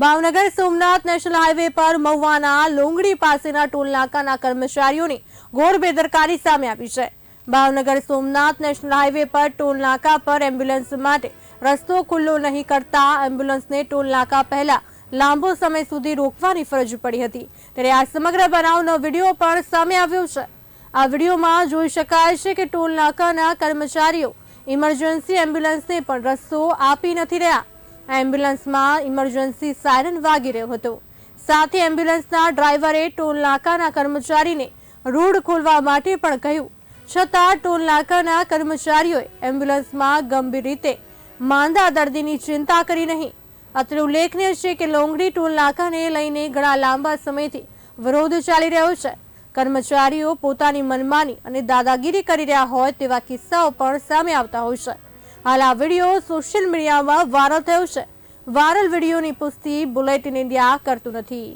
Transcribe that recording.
Bhavnagar Somnath national highway પર મહુવાના લોંગડી પાસેના toll નાકાના કર્મચારીઓની ઘોર બેદરકારી સામે આવી છે. ભાવનગર સોમનાથ નેશનલ હાઈવે પર ટોલ નાકા પર એમ્બ્યુલન્સ માટે રસ્તો ખુલ્લો નહીં કરતા એમ્બ્યુલન્સને ટોલ નાકા પહેલા લાંબો સમય સુધી રોકવાની ફરજ પડી હતી. ત્યારે આ સમગ્ર બનાવનો વીડિયો પણ સામે આવ્યો છે. આ વિડીયોમાં જોઈ શકાય છે કે ટોલ નાકાના કર્મચારીઓ ઇમરજન્સી એમ્બ્યુલન્સને પણ રસ્તો આપી નથી રહ્યા. એમ્બ્યુલન્સમાં ઇમરજન્સી સાયરન વાગી રહ્યો હતો. સાથે એમ્બ્યુલન્સના ડ્રાઈવરે ટોલ નાકાના કર્મચારીને રોડ ખોલવા માટે પણ કહ્યું. છતાં ટોલ નાકાના કર્મચારીઓએ એમ્બ્યુલન્સમાં ગંભીર રીતે માંદા દર્દીની ચિંતા કરી નહીં. અત્રે ઉલ્લેખનીય છે કે લોંગડી ટોલ નાકાને લઈને ઘણા લાંબા સમયથી વિરોધ ચાલી રહ્યો છે. કર્મચારીઓ પોતાની મનમાની અને દાદાગીરી કરી રહ્યા હોય તેવા કિસ્સાઓ પણ સામે આવતા હોય છે. હાલ આ વીડિયો સોશિયલ મીડિયામાં વાયરલ થયો છે. વાયરલ વિડીયોની પુષ્ટિ બુલેટિન ઇન્ડિયા કરતું નથી.